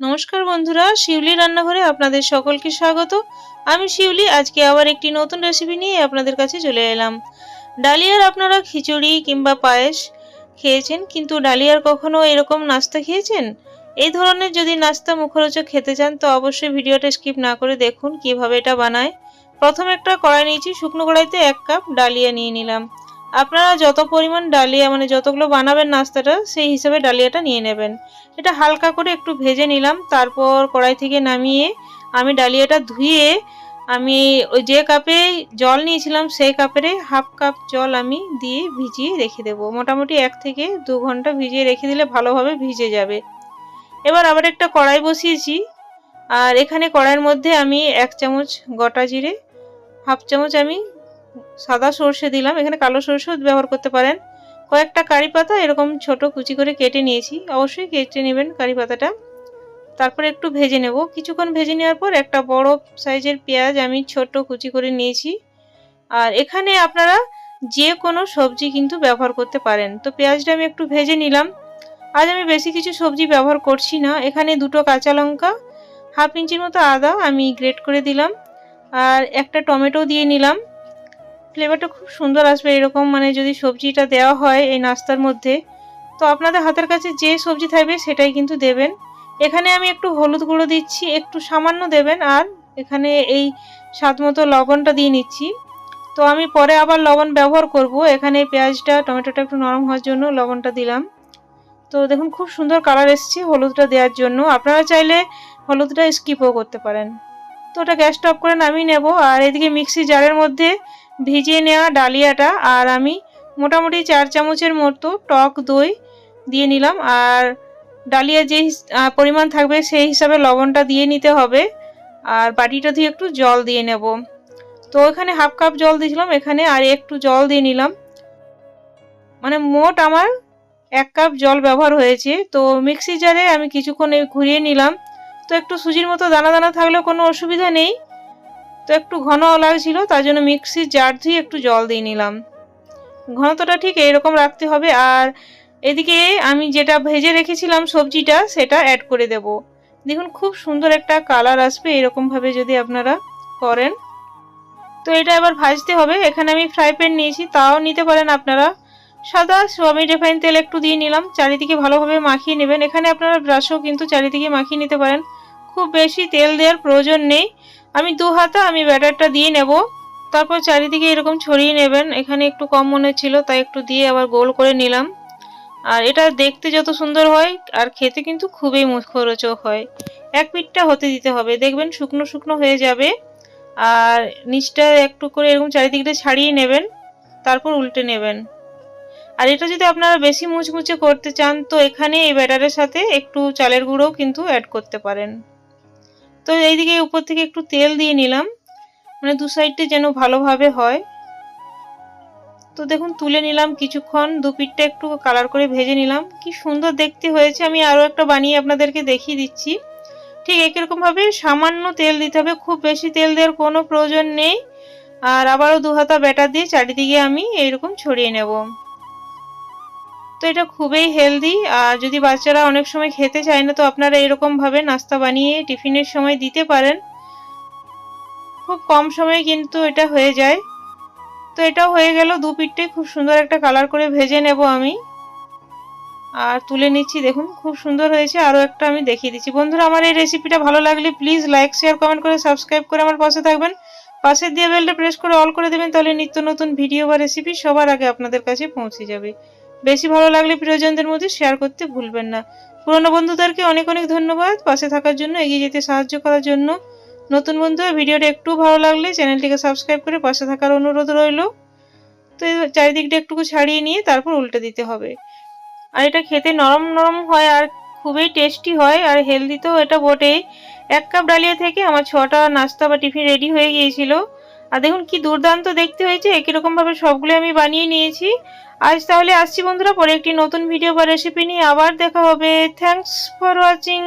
নমস্কার বন্ধুরা, শিউলি রান্নাঘরে আপনাদের সকলকে স্বাগত। আমি শিউলি, আজকে আবার একটি নতুন রেসিপি নিয়ে আপনাদের কাছে চলে এলাম। ডালিয়ার আপনারা খিচুড়ি কিংবা পায়েস খেয়েছেন, কিন্তু ডালিয়ার কখনো এরকম নাস্তা খেয়েছেন? এই ধরনের যদি নাস্তা মুখরোচক খেতে চান, তো অবশ্যই ভিডিওটা স্কিপ না করে দেখুন কীভাবে এটা বানায়। প্রথমে একটা কড়াই নিয়েছি, শুকনো কড়াইতে এক কাপ ডালিয়া নিয়ে নিলাম। আপনারা যত পরিমাণ ডালিয়া মানে যতগুলো বানাবেন নাস্তাটা, সেই হিসাবে ডালিয়াটা নিয়ে নেবেন। এটা হালকা করে একটু ভেজে নিলাম, তারপর কড়াই থেকে নামিয়ে আমি ডালিয়াটা ধুয়ে আমি ওই যে কাপে জল নিয়েছিলাম, সেই কাপেরে হাফ কাপ জল আমি দিয়ে ভিজিয়ে রেখে দেব। মোটামুটি এক থেকে দু ঘণ্টা ভিজিয়ে রেখে দিলে ভালোভাবে ভিজে যাবে। এবার আবার একটা কড়াই বসিয়েছি, আর এখানে কড়াইয়ের মধ্যে আমি এক চামচ গোটা জিরে, হাফ চামচ আমি সাদা সর্ষে দিলাম। এখানে কালো সর্ষেও ব্যবহার করতে পারেন। কয়েকটা কারি পাতা এরকম ছোট কুচি করে কেটে নিয়েছি। অবশ্যই কেটে নেবেন কারি পাতাটা। তারপরে একটু ভেজে নেব। কিছুক্ষণ ভেজে নেওয়ার পর একটা বড় সাইজের পেঁয়াজ আমি ছোট কুচি করে নিয়েছি। আর এখানে আপনারা যে কোনো সবজি কিন্তু ব্যবহার করতে পারেন। তো পেঁয়াজটা আমি একটু ভেজে নিলাম। আজ আমি বেশি কিছু সবজি ব্যবহার করছি না। এখানে দুটো কাঁচা লঙ্কা, হাফ ইঞ্চির মতো আদা আমি গ্রেট করে দিলাম। আর একটা টমেটো দিয়ে নিলাম। ফ্লেভারটা খুব সুন্দর আসবে। এরকম মানে যদি সবজিটা দেওয়া হয় এই নাস্তার মধ্যে, তো আপনাদের হাতের কাছে যে সবজি থাকবে সেটাই কিন্তু দেবেন। এখানে আমি একটু হলুদ গুঁড়ো দিচ্ছি, একটু সামান্য দেবেন, আর এখানে এই স্বাদ মতো লবণটা দিয়ে নিচ্ছি। তো আমি পরে আবার লবণ ব্যবহার করব। এখানে পেঁয়াজটা, টমেটোটা একটু নরম হওয়ার জন্য লবণটা দিলাম। তো দেখুন, খুব সুন্দর কালার এসছে হলুদটা দেওয়ার জন্য। আপনারা চাইলে হলুদটা স্কিপও করতে পারেন। তো ওটা গ্যাসটা অফ করে নামিয়ে নেব, আর এদিকে মিক্সি জারের মধ্যে ভিজিয়ে নেওয়া ডালিয়াটা আর আমি মোটামুটি চার চামচের মতো টক দই দিয়ে নিলাম। আর ডালিয়া যে পরিমাণ থাকবে সেই হিসাবে লবণটা দিয়ে নিতে হবে। আর বাটিটা দিয়ে একটু জল দিয়ে নেব। তো এখানে হাফ কাপ জল দিয়েছিলাম, এখানে আর একটু জল দিয়ে নিলাম। মানে মোট আমার এক কাপ জল ব্যবহার হয়েছে। তো মিক্সি জারে আমি কিছুক্ষণ ঘুরিয়ে নিলাম। তো একটু সুজির মতো দানা দানা থাকলেও কোনো অসুবিধা নেই। তো একটু ঘন লাগছিল তার জন্য মিক্সির জার ধুয়ে একটু জল দিয়ে নিলাম। ঘনত্বটা ঠিক এইরকম রাখতে হবে, আর এদিকে আমি যেটা ভেজে রেখেছিলাম সবজিটা, সেটা অ্যাড করে দেব। দেখুন, খুব সুন্দর একটা কালার আসবে এরকমভাবে যদি আপনারা করেন। তো এটা এবার ভাজতে হবে, এখানে আমি ফ্রাই প্যান নিয়েছি, তাও নিতে পারেন আপনারা। সাদা সোয়াবিন রিফাইন তেল একটু দিয়ে নিলাম, চারিদিকে ভালোভাবে মাখিয়ে নেবেন। এখানে আপনারা ব্রাশও কিন্তু চারিদিকে মাখিয়ে নিতে পারেন। খুব বেশি তেল দেওয়ার প্রয়োজন নেই। আমি দু হাতা আমি ব্যাটারটা দিয়ে নেব। তারপর চারিদিকে এরকম ছড়িয়ে নেবেন। এখানে একটু কম মনে ছিল, তাই একটু দিয়ে আবার গোল করে নিলাম। আর এটা দেখতে যত সুন্দর হয়, আর খেতে কিন্তু খুবই মুখরোচক হয়। এক পিঠটা হতে দিতে হবে। দেখবেন শুকনো শুকনো হয়ে যাবে। আর নিচটা একটু করে এরকম চারিদিকটা ছাড়িয়ে নেবেন, তারপর উল্টে নেবেন। আর এটা যদি আপনারা বেশি মুচমুচে করতে চান, তো এখানে এই ব্যাটারের সাথে একটু চালের গুঁড়োও কিন্তু অ্যাড করতে পারেন। তো এইদিকে উপর থেকে একটু তেল দিয়ে নিলাম। মানে দু সাইডটা যেন ভালোভাবে হয়। তো দেখুন, তুলে নিলাম কিছুক্ষণ দু পিঠটা একটু কালার করে ভেজে নিলাম। কি সুন্দর দেখতে হয়েছে, আমি আরও একটা বানিয়ে আপনাদেরকে দেখিয়ে দিচ্ছি। ঠিক একরকমভাবে সামান্য তেল দিতে হবে, খুব বেশি তেল দেওয়ার কোনো প্রয়োজন নেই। আর আবারও দু হাতা ব্যাটার দিয়ে চারিদিকে আমি এইরকম ছড়িয়ে নেব। তো এটা খুবই হেলদি আর যদি বাচ্চারা অনেক সময় খেতে চায় না, তো আপনারা এরকমভাবে নাস্তা বানিয়ে টিফিনের সময় দিতে পারেন। খুব কম সময়ে কিন্তু এটা হয়ে যায়। তো এটাও হয়ে গেল, দু পিঠটাই খুব সুন্দর একটা কালার করে ভেজে নেব আমি। আর তুলে নিচ্ছি, দেখুন, খুব সুন্দর হয়েছে। আরও একটা আমি দেখিয়ে দিচ্ছি। বন্ধুরা, আমার এই রেসিপিটা ভালো লাগলে প্লিজ লাইক শেয়ার কমেন্ট করে সাবস্ক্রাইব করে আমার পাশে থাকবেন। পাশের দিয়ে বেলটা প্রেস করে অল করে দেবেন, তাহলে নিত্য নতুন ভিডিও বা রেসিপি সবার আগে আপনাদের কাছে পৌঁছে যাবে। বেশি ভালো লাগলে প্রিয়জনদের মধ্যে শেয়ার করতে ভুলবেন না। পুরনো বন্ধুদেরকে অনেক অনেক ধন্যবাদ। পাশে থাকার জন্য এগিয়ে যেতে সাহায্য করার জন্য। নতুন বন্ধু ভিডিওটা একটু ভালো লাগলে চ্যানেলটিকে সাবস্ক্রাইব করে পাশে থাকার অনুরোধ রইল। তো চারিদিকটা একটুকু ছাড়িয়ে নিয়ে তারপর উল্টে দিতে হবে। আর এটা খেতে নরম নরম হয় আর খুবই টেস্টি হয় আর হেলদি তো এটা বটেই। এক কাপ ডালিয়া থেকে আমার ছটা নাস্তা বা টিফিন রেডি হয়ে গিয়েছিল। আর দেখুন কি দুর্দান্ত দেখতে হয়েছে, একই রকমভাবে সবগুলো আমি বানিয়ে নিয়েছি। আজ তাহলে আসছি বন্ধুরা, পরে একটি নতুন ভিডিও বা রেসিপি নিয়ে আবার দেখা হবে। Thanks for watching